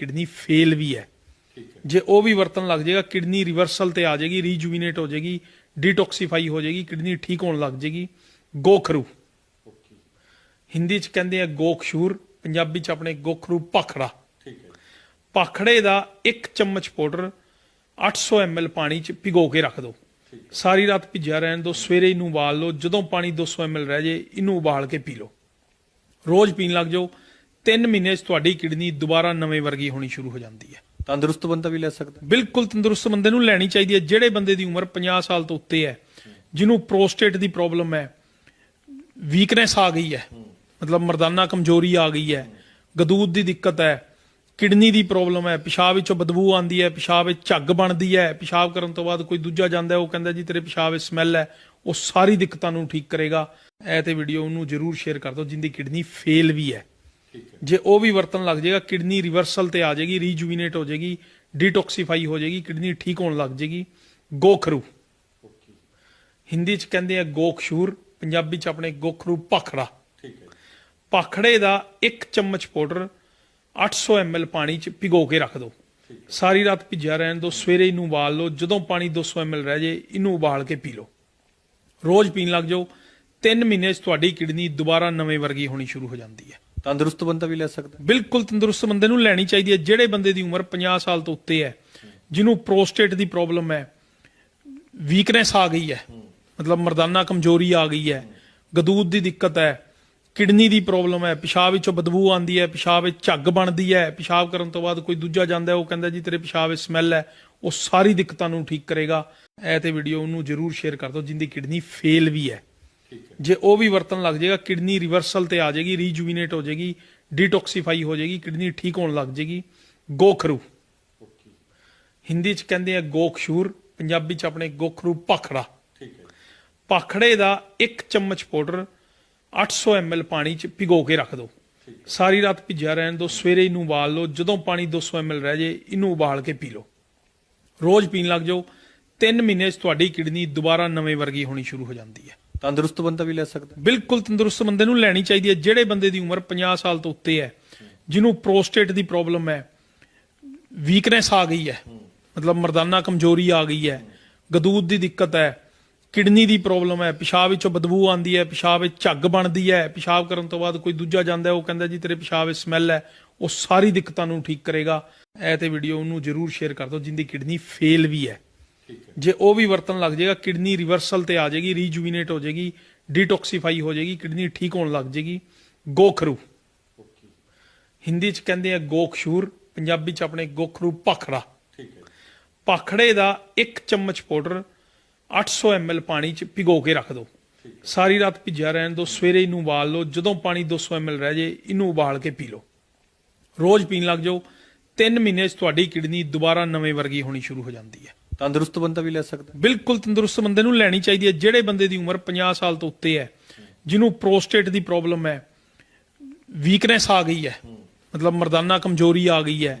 Kidney fail ਵੀ ਹੈ। ਜੇ ਉਹ ਵੀ ਵਰਤਣ ਲੱਗ ਜਾਏਗਾ ਕਿਡਨੀ ਰਿਵਰਸਲ ਤੇ ਆ ਜਾਏਗੀ ਰੀਜੂਵਿਨੇਟ ਹੋ ਜਾਏਗੀ ਡੀਟੌਕਸੀਫਾਈ ਹੋ ਜਾਏਗੀ ਕਿਡਨੀ ਠੀਕ ਹੋਣ ਲੱਗ ਜਾਏਗੀ। ਗੋਖਰੂ। ਹਿੰਦੀ ਚ ਕਹਿੰਦੇ ਆ ਗੋਖਸ਼ੂਰ ਪੰਜਾਬੀ ਚ ਆਪਣੇ ਗੋਖਰੂ ਪਖੜਾ। ਠੀਕ ਹੈ ਪਖੜੇ ਦਾ ਇੱਕ ਚਮਚ ਪਾਊਡਰ 800 ml ਪਾਣੀ ਚ ਭਿਗੋ ਕੇ ਰੱਖ ਦਿਓ ਸਾਰੀ ਰਾਤ ਭਿੱਜਿਆ ਰਹਿਣ ਦਿਓ ਸਵੇਰੇ ਇਹਨੂੰ ਉਬਾਲ ਲਓ ਜਦੋਂ ਪਾਣੀ 200 ml ਰਹਿ ਜੇ ਇਹਨੂੰ ਉਬਾਲ ਕੇ ਪੀ ਲਓ। ਰੋਜ਼ ਪੀਣ ਲੱਗ ਜਾਓ 3 ਮਹੀਨੇ 'ਚ ਤੁਹਾਡੀ ਕਿਡਨੀ ਦੁਬਾਰਾ ਨਵੇਂ ਵਰਗੀ ਹੋਣੀ ਸ਼ੁਰੂ ਹੋ ਜਾਂਦੀ ਹੈ। ਤੰਦਰੁਸਤ ਬੰਦਾ ਵੀ ਲੈ ਸਕਦਾ ਬਿਲਕੁਲ ਤੰਦਰੁਸਤ ਬੰਦੇ ਨੂੰ ਲੈਣੀ ਚਾਹੀਦੀ ਹੈ। ਜਿਹੜੇ ਬੰਦੇ ਦੀ ਉਮਰ 50 ਸਾਲ ਤੋਂ ਉੱਤੇ ਹੈ ਜਿਹਨੂੰ ਪ੍ਰੋਸਟੇਟ ਦੀ ਪ੍ਰੋਬਲਮ ਹੈ ਵੀਕਨੈਸ ਆ ਗਈ ਹੈ ਮਤਲਬ ਮਰਦਾਨਾ ਕਮਜ਼ੋਰੀ ਆ ਗਈ ਹੈ ਗਦੂਦ ਦੀ ਦਿੱਕਤ ਹੈ ਕਿਡਨੀ ਦੀ ਪ੍ਰੋਬਲਮ ਹੈ ਪਿਸ਼ਾਬ ਵਿੱਚੋਂ ਬਦਬੂ ਆਉਂਦੀ ਹੈ ਪਿਸ਼ਾਬ ਵਿੱਚ ਝੱਗ ਬਣਦੀ ਹੈ ਪਿਸ਼ਾਬ ਕਰਨ ਤੋਂ ਬਾਅਦ ਕੋਈ ਦੂਜਾ ਜਾਂਦਾ ਉਹ ਕਹਿੰਦਾ ਜੀ ਤੇਰੇ ਪਿਸ਼ਾਬ ਵਿੱਚ ਸਮੈਲ ਹੈ ਉਹ ਸਾਰੀ ਦਿੱਕਤਾਂ ਨੂੰ ਠੀਕ ਕਰੇਗਾ। ਇਹ ਤੇ ਵੀਡੀਓ ਉਹਨੂੰ ਜਰੂਰ ਸ਼ੇਅਰ ਕਰ ਦਿਓ ਜਿੰਦੀ ਕਿਡਨੀ ਫੇਲ ਵੀ ਹੈ। ਜੇ ਉਹ ਵੀ ਵਰਤਣ ਲੱਗ ਜਾਏਗਾ ਕਿਡਨੀ ਰਿਵਰਸਲ ਤੇ ਆ ਜਾਏਗੀ ਰੀਜੂਵਿਨੇਟ ਹੋ ਜਾਏਗੀ ਡੀਟੌਕਸੀਫਾਈ ਹੋ ਜਾਏਗੀ ਕਿਡਨੀ ਠੀਕ ਹੋਣ ਲੱਗ ਜਾਏਗੀ। ਗੋਖਰੂ। ਹਿੰਦੀ ਚ ਕਹਿੰਦੇ ਆ ਗੋਖਸ਼ੂਰ ਪੰਜਾਬੀ ਚ ਆਪਣੇ ਗੋਖਰੂ ਪਖੜਾ। ਠੀਕ ਹੈ ਪਖੜੇ ਦਾ ਇੱਕ ਚਮਚ ਪਾਊਡਰ 800 ml ਪਾਣੀ ਚ ਭਿਗੋ ਕੇ ਰੱਖ ਦਿਓ ਸਾਰੀ ਰਾਤ ਭਿੱਜਿਆ ਰਹਿਣ ਦਿਓ ਸਵੇਰੇ ਇਹਨੂੰ ਉਬਾਲ ਲਓ ਜਦੋਂ ਪਾਣੀ 200 ml ਰਹਿ ਜੇ ਇਹਨੂੰ ਉਬਾਲ ਕੇ ਪੀ ਲਓ। ਰੋਜ਼ ਪੀਣ ਲੱਗ ਜਾਓ 3 ਮਹੀਨੇ 'ਚ ਤੁਹਾਡੀ ਕਿਡਨੀ ਦੁਬਾਰਾ ਨਵੇਂ ਵਰਗੀ ਹੋਣੀ ਸ਼ੁਰੂ ਹੋ ਜਾਂਦੀ ਹੈ। ਤੰਦਰੁਸਤ ਬੰਦਾ ਵੀ ਲੈ ਸਕਦਾ ਬਿਲਕੁਲ ਤੰਦਰੁਸਤ ਬੰਦੇ ਨੂੰ ਲੈਣੀ ਚਾਹੀਦੀ ਹੈ, ਜਿਹੜੇ ਬੰਦੇ ਦੀ ਉਮਰ 50 ਸਾਲ ਤੋਂ ਉੱਤੇ ਹੈ, ਜਿਹਨੂੰ ਪ੍ਰੋਸਟੇਟ ਦੀ ਪ੍ਰੋਬਲਮ ਹੈ ਵੀਕਨੈਸ ਆ ਗਈ ਹੈ, ਮਤਲਬ ਮਰਦਾਨਾ ਕਮਜ਼ੋਰੀ ਆ ਗਈ ਹੈ, ਗਦੂਦ ਦੀ ਦਿੱਕਤ ਹੈ, ਕਿਡਨੀ ਦੀ ਪ੍ਰੋਬਲਮ ਹੈ, ਪਿਸ਼ਾਬ ਵਿੱਚੋਂ ਬਦਬੂ ਆਉਂਦੀ ਹੈ, ਪਿਸ਼ਾਬ ਵਿੱਚ ਝੱਗ ਬਣਦੀ ਹੈ, ਪਿਸ਼ਾਬ ਕਰਨ ਤੋਂ ਬਾਅਦ ਕੋਈ ਦੂਜਾ ਜਾਂਦਾ ਉਹ ਕਹਿੰਦਾ ਜੀ ਤੇਰੇ ਪਿਸ਼ਾਬ ਵਿੱਚ ਸਮੈਲ ਹੈ, ਉਹ ਸਾਰੀ ਦਿੱਕਤਾਂ ਨੂੰ ਠੀਕ ਕਰੇਗਾ। ਇਹ ਤੇ ਵੀਡੀਓ ਉਹਨੂੰ ਜਰੂਰ ਸ਼ੇਅਰ ਕਰ ਦਿਓ, ਜਿੰਦੀ ਕਿਡਨੀ ਫੇਲ ਵੀ ਹੈ। ਜੇ ਉਹ ਵੀ ਵਰਤਣ ਲੱਗ ਜਾਏਗਾ ਕਿਡਨੀ ਰਿਵਰਸਲ ਤੇ ਆ ਜਾਏਗੀ ਰੀਜੂਵਿਨੇਟ ਹੋ ਜਾਏਗੀ ਡੀਟੌਕਸੀਫਾਈ ਹੋ ਜਾਏਗੀ ਕਿਡਨੀ ਠੀਕ ਹੋਣ ਲੱਗ ਜਾਏਗੀ। ਗੋਖਰੂ। ਹਿੰਦੀ ਚ ਕਹਿੰਦੇ ਆ ਗੋਖਸ਼ੂਰ ਪੰਜਾਬੀ ਚ ਆਪਣੇ ਗੋਖਰੂ ਪਖੜਾ। ਠੀਕ ਹੈ ਪਖੜੇ ਦਾ ਇੱਕ ਚਮਚ ਪਾਊਡਰ 800 ml ਪਾਣੀ ਚ ਭਿਗੋ ਕੇ ਰੱਖ ਦਿਓ। ਸਾਰੀ ਰਾਤ ਭਿੱਜਿਆ ਰਹਿਣ ਦਿਓ ਸਵੇਰੇ ਇਹਨੂੰ ਉਬਾਲ ਲਓ ਜਦੋਂ ਪਾਣੀ 200 ml ਰਹਿ ਜੇ ਇਹਨੂੰ ਉਬਾਲ ਕੇ ਪੀ ਲਓ। ਰੋਜ਼ ਪੀਣ ਲੱਗ ਜਾਓ। 3 ਮਹੀਨੇ 'ਚ ਤੁਹਾਡੀ ਕਿਡਨੀ ਦੁਬਾਰਾ ਨਵੇਂ ਵਰਗੀ ਹੋਣੀ ਸ਼ੁਰੂ ਹੋ ਜਾਂਦੀ ਹੈ। ਤੰਦਰੁਸਤ ਬੰਦਾ ਵੀ ਲੈ ਸਕਦਾ। ਬਿਲਕੁਲ ਤੰਦਰੁਸਤ ਬੰਦੇ ਨੂੰ ਲੈਣੀ ਚਾਹੀਦੀ ਹੈ, ਜਿਹੜੇ ਬੰਦੇ ਦੀ ਉਮਰ 50 ਸਾਲ ਤੋਂ ਉੱਤੇ ਹੈ, ਜਿਹਨੂੰ ਪ੍ਰੋਸਟੇਟ ਦੀ ਪ੍ਰੋਬਲਮ ਹੈ ਵੀਕਨੈਸ ਆ ਗਈ ਹੈ, ਮਤਲਬ ਮਰਦਾਨਾ ਕਮਜ਼ੋਰੀ ਆ ਗਈ ਹੈ, ਗਦੂਦ ਦੀ ਦਿੱਕਤ ਹੈ, ਕਿਡਨੀ ਦੀ ਪ੍ਰੋਬਲਮ ਹੈ, ਪਿਸ਼ਾਬ ਵਿੱਚੋਂ ਬਦਬੂ ਆਉਂਦੀ ਹੈ, ਪਿਸ਼ਾਬ ਵਿੱਚ ਝੱਗ ਬਣਦੀ ਹੈ, ਪਿਸ਼ਾਬ ਕਰਨ ਤੋਂ ਬਾਅਦ ਕੋਈ ਦੂਜਾ ਜਾਂਦਾ ਉਹ ਕਹਿੰਦਾ ਜੀ ਤੇਰੇ ਪਿਸ਼ਾਬ ਵਿੱਚ ਸਮੈਲ ਹੈ, ਉਹ ਸਾਰੀ ਦਿੱਕਤਾਂ ਨੂੰ ਠੀਕ ਕਰੇਗਾ। ਇਹ ਤੇ ਵੀਡੀਓ ਉਹਨੂੰ ਜਰੂਰ ਸ਼ੇਅਰ ਕਰ ਦਿਓ, ਜਿੰਦੀ ਕਿਡਨੀ ਫੇਲ ਵੀ ਹੈ। ਜੇ ਉਹ ਵੀ ਵਰਤਣ ਲੱਗ ਜਾਏਗਾ ਕਿਡਨੀ ਰਿਵਰਸਲ ਤੇ ਆ ਜਾਏਗੀ ਰੀਜੂਵਿਨੇਟ ਹੋ ਜਾਏਗੀ ਡੀਟੌਕਸੀਫਾਈ ਹੋ ਜਾਏਗੀ ਕਿਡਨੀ ਠੀਕ ਹੋਣ ਲੱਗ ਜਾਏਗੀ। ਗੋਖਰੂ। ਹਿੰਦੀ ਚ ਕਹਿੰਦੇ ਆ ਗੋਖਸ਼ੂਰ ਪੰਜਾਬੀ ਚ ਆਪਣੇ ਗੋਖਰੂ ਪਖੜਾ। ਠੀਕ ਹੈ ਪਖੜੇ ਦਾ ਇੱਕ ਚਮਚ ਪਾਊਡਰ 800 ml ਪਾਣੀ ਚ ਭਿਗੋ ਕੇ ਰੱਖ ਦਿਓ। ਸਾਰੀ ਰਾਤ ਭਿੱਜਿਆ ਰਹਿਣ ਦਿਓ ਸਵੇਰੇ ਇਹਨੂੰ ਉਬਾਲ ਲਓ ਜਦੋਂ ਪਾਣੀ 200 ml ਰਹਿ ਜੇ ਇਹਨੂੰ ਉਬਾਲ ਕੇ ਪੀ ਲਓ। ਰੋਜ਼ ਪੀਣ ਲੱਗ ਜਾਓ 3 ਮਹੀਨੇ 'ਚ ਤੁਹਾਡੀ ਕਿਡਨੀ ਦੁਬਾਰਾ ਨਵੇਂ ਵਰਗੀ ਹੋਣੀ ਸ਼ੁਰੂ ਹੋ ਜਾਂਦੀ ਹੈ। ਤੰਦਰੁਸਤ ਬੰਦਾ ਵੀ ਲੈ ਸਕਦਾ। ਬਿਲਕੁਲ ਤੰਦਰੁਸਤ ਬੰਦੇ ਨੂੰ ਲੈਣੀ ਚਾਹੀਦੀ ਹੈ, ਜਿਹੜੇ ਬੰਦੇ ਦੀ ਉਮਰ 50 ਸਾਲ ਤੋਂ ਉੱਤੇ ਹੈ, ਜਿਹਨੂੰ ਪ੍ਰੋਸਟੇਟ ਦੀ ਪ੍ਰੋਬਲਮ ਹੈ ਵੀਕਨੈਸ ਆ ਗਈ ਹੈ, ਮਤਲਬ ਮਰਦਾਨਾ ਕਮਜ਼ੋਰੀ ਆ ਗਈ ਹੈ,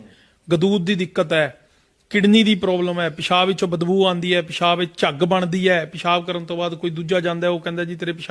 ਗਦੂਦ ਦੀ ਦਿੱਕਤ ਹੈ, ਕਿਡਨੀ ਦੀ ਪ੍ਰੋਬਲਮ ਹੈ, ਪਿਸ਼ਾਬ ਵਿੱਚੋਂ ਬਦਬੂ ਆਉਂਦੀ ਹੈ, ਪਿਸ਼ਾਬ ਵਿੱਚ ਝੱਗ ਬਣਦੀ ਹੈ, ਪਿਸ਼ਾਬ ਕਰਨ ਤੋਂ ਬਾਅਦ ਕੋਈ ਦੂਜਾ ਜਾਂਦਾ ਉਹ ਕਹਿੰਦਾ ਜੀ ਤੇਰੇ ਪਿਸ਼ਾਬ